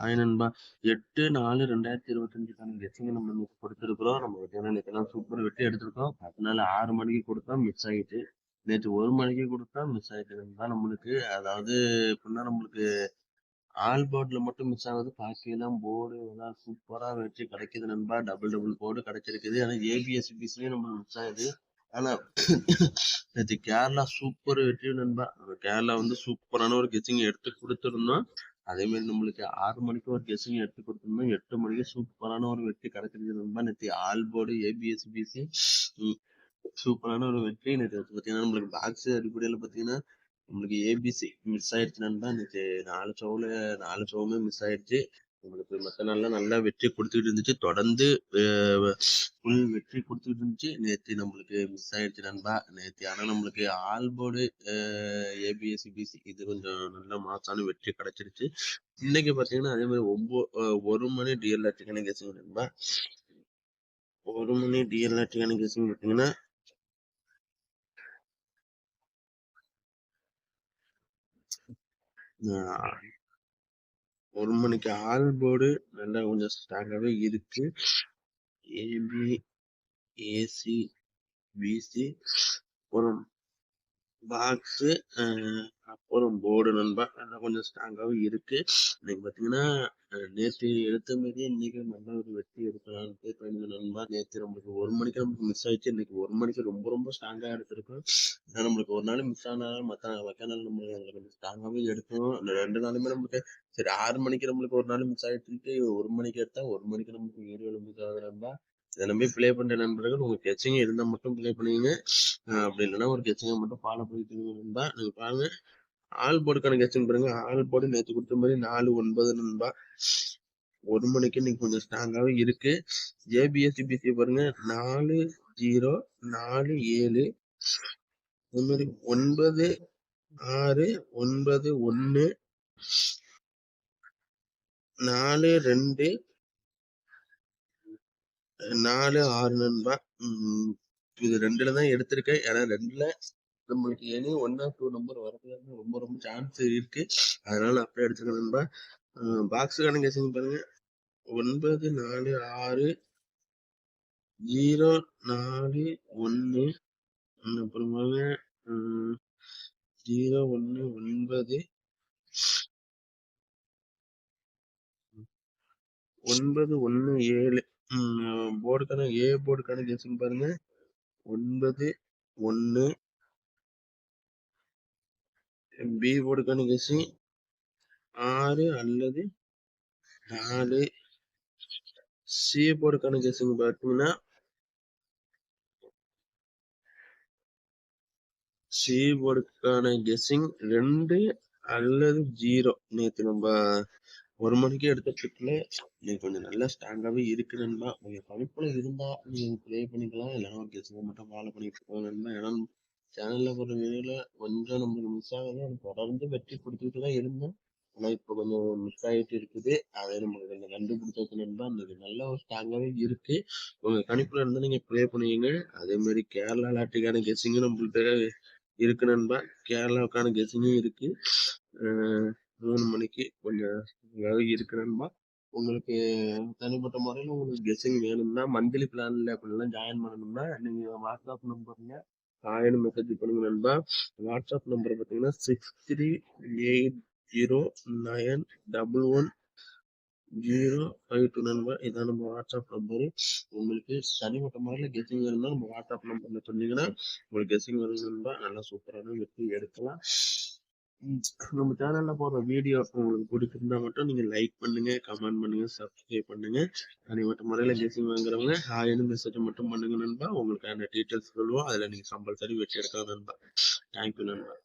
Hi நண்பா. எட்டு நாலு ரெண்டாயிரத்தி இருபத்தஞ்சுக்கான கெச்சிங்க நம்ம இன்னைக்கு கொடுத்துருக்குறோம். நம்ம பார்த்தீங்கன்னா நேற்றுலாம் சூப்பர் வெட்டி எடுத்திருக்கோம். அதனால ஆறு மணிக்கு கொடுத்தா மிஸ் ஆகிட்டு நேற்று ஒரு மணிக்கு கொடுத்தா மிஸ் ஆகிட்டு நண்பா நம்மளுக்கு அதாவது எப்படின்னா நம்மளுக்கு ஆல் போர்டில் மட்டும் மிஸ் ஆகுது. பாக்கியெல்லாம் போர்டு எல்லாம் சூப்பராக வச்சு கிடைக்குது நண்பா. டபுள் டபுள் போர்டு கிடைச்சிருக்குது. ஆனால் ஏபிஎஸ் பிஸ்லேயும் நம்மளுக்கு மிஸ் ஆகுது. ஆனா நேற்று கேரளா சூப்பர் வெற்றி நண்பா. கேரளா வந்து சூப்பரான ஒரு கிச்சிங் எடுத்து கொடுத்துருந்தோம். அதே மாதிரி நம்மளுக்கு ஆறு மணிக்கு ஒரு கெஸ்ஸிங் எடுத்து கொடுத்துருந்தோம் எட்டு மணிக்கு சூப்பரான ஒரு வெற்றி கிடைச்சிருக்கு தான் நேற்று ஆல் போர்டு ஏபிஎஸ் பிசி சூப்பரான ஒரு வெற்றி நேற்று பார்த்தீங்கன்னா நம்மளுக்கு பாக்ஸ் அடிப்படையில் பார்த்தீங்கன்னா நம்மளுக்கு ஏபிசி மிஸ் ஆயிடுச்சு நண்பா நேற்று நாலு சோவில் நாலு சோவுமே மிஸ் ஆயிடுச்சு. உங்களுக்கு மற்ற நாள்லாம் நல்லா வெற்றி கொடுத்துக்கிட்டு இருந்துச்சு. தொடர்ந்து ஃபுல் வெற்றி கொடுத்துக்கிட்டு இருந்துச்சு. நேற்று நம்மளுக்கு மிஸ் ஆயிடுச்சு நண்பா. நேற்று ஆனால் நம்மளுக்கு ஆல் போர்டு ஏபிஎஸ்சி பிசி இது கொஞ்சம் நல்ல மாசான வெற்றி கிடைச்சிருச்சு. இன்னைக்கு பார்த்தீங்கன்னா அதே மாதிரி ஒவ்வொரு ஒரு மணி டிஎல்ஆர்டி கணக்கேசிங் நண்பா. ஒரு மணி டிஎல்ஆர்டி கணக்கேசிங் பார்த்தீங்கன்னா ஒரு மணிக்கு ஆல் போர்டு நல்லா கொஞ்சம் ஸ்ட்ராங்காகவே இருக்கு. ஏபி ஏசி பிசி அப்புறம் பாக்ஸு அப்புறம் போர்டு நண்பா அதெல்லாம் கொஞ்சம் ஸ்ட்ராங்காகவும் இருக்கு. இன்னைக்கு பார்த்தீங்கன்னா நேற்று எடுத்த மாதிரியே இன்னைக்கு நல்ல ஒரு வெற்றி எடுக்கலான்ட்டு தோணுது நண்பா. நேற்று நம்மளுக்கு ஒரு மணிக்கு நமக்கு மிஸ் ஆயிடுச்சு. இன்னைக்கு ஒரு மணிக்கு ரொம்ப ரொம்ப ஸ்ட்ராங்காக எடுத்திருக்கோம். ஏன்னா நம்மளுக்கு ஒரு நாள் மிஸ் ஆனாலும் மற்ற மற்ற நாள் நம்மளுக்கு கொஞ்சம் ஸ்ட்ராங்காகவே எடுக்கணும் அந்த ரெண்டு நாளுமே நம்மளுக்கு சரி ஆறு மணிக்கு நம்மளுக்கு ஒரு நாள் மிஸ் ஆகிட்டு ஒரு மணிக்கு எடுத்தா ஒரு மணிக்கு நமக்கு வீடியோவில் மிஸ் ஆகுது நண்பா. இதை நம்பி பிளே பண்ற நண்பர்கள் உங்க கெச்சிங்க இருந்தா மட்டும் ப்ளே பண்ணுவீங்க. அப்படி இல்லைன்னா ஒரு கெச்சிங்க மட்டும் ஃபாலோ பண்ணிட்டு நண்பா. நீங்க பாருங்க. ஆல் போர்டுக்கான கெச்சிங் பாருங்க. ஆல் போர்டு நேற்று கொடுத்த மாதிரி நாலு ஒன்பது நண்பா. ஒரு மணிக்கு இன்னைக்கு கொஞ்சம் ஸ்ட்ராங்காகவே இருக்கு. ஜேபிஎஸ்சி பிசி பாருங்க. நாலு ஜீரோ நாலு ஏழு. அது மாதிரி ஒன்பது ஆறு ஒன்பது ஒன்று நாலு ரெண்டு நாலு ஆறு நண்பா. இது ரெண்டுல தான் எடுத்திருக்கேன். ஏன்னா ரெண்டுல நம்மளுக்கு any one or two number வரதுக்கு ரொம்ப ரொம்ப சான்ஸ் இருக்கு. அதனால அப்படியே எடுத்துருக்கேன் நண்பா. பாக்ஸ் கணக்கு பாருங்க? ஒன்பது நாலு ஆறு ஜீரோ நாலு ஒன்று அப்புறமாக ஜீரோ ஒன்று ஒன்பது. ஒன்பது ஒன்று ஏழு. போர்டு கணக்கு ஏ போர்டுக்கான கெஸிங் பாருங்க. ஒன்பது ஒன்று பி போர்டுக்கான கெஸிங் ஆறு அல்லது நாலு. சி போர்டுக்கான கெஸிங் பார்த்தீங்கன்னா சி போர்டுக்கான கெஸிங் ரெண்டு அல்லது ஜீரோ நேற்று நம்ம ஒரு மணிக்கு எடுத்த ட்ரிப்பில் நீங்க கொஞ்சம் நல்ல ஸ்ட்ராங்காகவே இருக்கு நண்பா. உங்க இருந்தால் நீங்கள் நீங்க ப்ளே பண்ணிக்கலாம். இல்லைன்னா ஒரு மட்டும் ஃபாலோ பண்ணிட்டு போங்க நண்பா. ஏன்னா சேனலில் ஒரு வீடியோவில் கொஞ்சம் நம்மளுக்கு மிஸ் ஆகுது தொடர்ந்து வெற்றி கொடுத்துட்டு தான் இருந்தேன் ஆனால் இப்போ கொஞ்சம் மிஸ் ஆகிட்டு இருக்குது. அதே நம்மளுக்கு கொஞ்சம் கண்டுபிடிச்சது நண்பா. நல்ல ஒரு ஸ்ட்ராங்காகவே இருக்குது உங்கள் கணிப்பில் இருந்து நீங்கள் ப்ளே பண்ணுவீங்க அதே மாதிரி கேரளா லாட்டுக்கான கெஸ்ஸிங்கும் நம்மள்கிட்ட இருக்கு நண்பா. கேரளாவுக்கான கெஸ்ஸிங்கும் இருக்குது மூணு மணிக்கு கொஞ்சம் இருக்கிறேன்மா உங்களுக்கு தனிப்பட்ட முறையில் உங்களுக்கு கெஸ்ஸிங் வேணும்னா மந்த்லி பிளான்ல அப்படிலாம் ஜாயின் பண்ணணும்னா நீங்க வாட்ஸ்அப் நம்பர்ல காயின் மெசேஜ் பண்ணுங்க நண்பா. வாட்ஸ்அப் நம்பர் பார்த்தீங்கன்னா six three eight zero nine double one zero five two நண்பா. இதான் நம்ம வாட்ஸ்அப் நம்பரு உங்களுக்கு தனிப்பட்ட முறையில் கெஸ்ஸிங் வேணும்னா நம்ம வாட்ஸ்அப் நம்பரில் சொன்னீங்கன்னா உங்களுக்கு கெஸ்ஸிங் வேணும் நண்பா நல்லா சூப்பரான வெற்றி எடுக்கலாம். நம்ம சேனல்ல போடுற வீடியோ உங்களுக்கு பிடிச்சிருந்தா மட்டும் நீங்க லைக் பண்ணுங்க கமெண்ட் பண்ணுங்க சப்ஸ்கிரைப் பண்ணுங்க. தனிப்பட்ட முறையில கேசிங் வாங்குறவங்க ஹாய்னு மெசேஜ் மட்டும் பண்ணுங்க நண்பா. உங்களுக்கான டீட்டெயில்ஸ் சொல்லுவோம். அதுல நீங்க கம்பல்சரி வெற்றி எடுக்கலாம் நண்பா. தேங்க்யூ நண்பா.